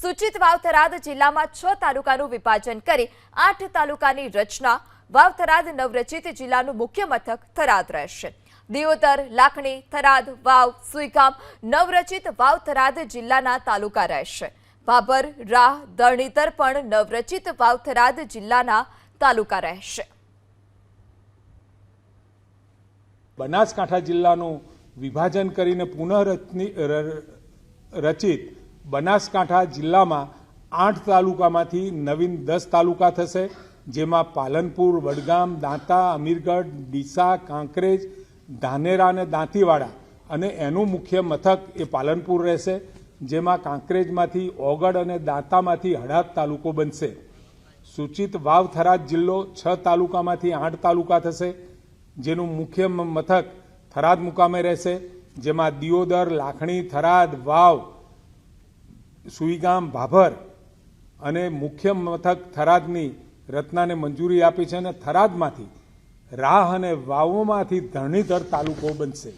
સૂચિત વાવથરાદ જિલ્લામાં છ તાલુકાનું વિભાજન કરી આઠ તાલુકાની રચના વાવ થરાદ નવરચિત જિલ્લાનું મુખ્ય મથક થરાદ રહેશે. દિયોદર, લાખણી, થરાદ, વાવ, સુઈગામ નવરચિત વાવ થરાદ જિલ્લાના તાલુકા રહેશે. ભાભર, રાહ દરણીતર પણ નવરચિત વાવ થરાદ જિલ્લાના તાલુકા રહેશે. બનાસકાંઠા જિલ્લાનું વિભાજન કરીને પુનઃ રચિત બનાસકાંઠા જિલ્લામાં આઠ તાલુકામાંથી નવીન દસ તાલુકા થશે, જેમાં પાલનપુર, વડગામ, દાંતા, અમીરગઢ, ડીસા, કાંકરેજ, ધાનેરા અને દાંતીવાડા. અને એનું મુખ્ય મથક એ પાલનપુર રહેશે, જેમાં કાંકરેજમાંથી ઓગડ અને દાંતામાંથી હડાદ તાલુકો બનશે. સૂચિત વાવ થરાદ જિલ્લો છ તાલુકામાંથી આઠ તાલુકા થશે, જેનું મુખ્ય મથક થરાદ મુકામે રહેશે, જેમાં દિયોદર, લાખણી, થરાદ, વાવ સુઈગામ ભાભર અને મુખ્ય મથક થરાદની રચનાને મંજૂરી આપી છે અને થરાદમાંથી રાહ અને વાવોમાંથી ધરણીધર તાલુકો બનશે.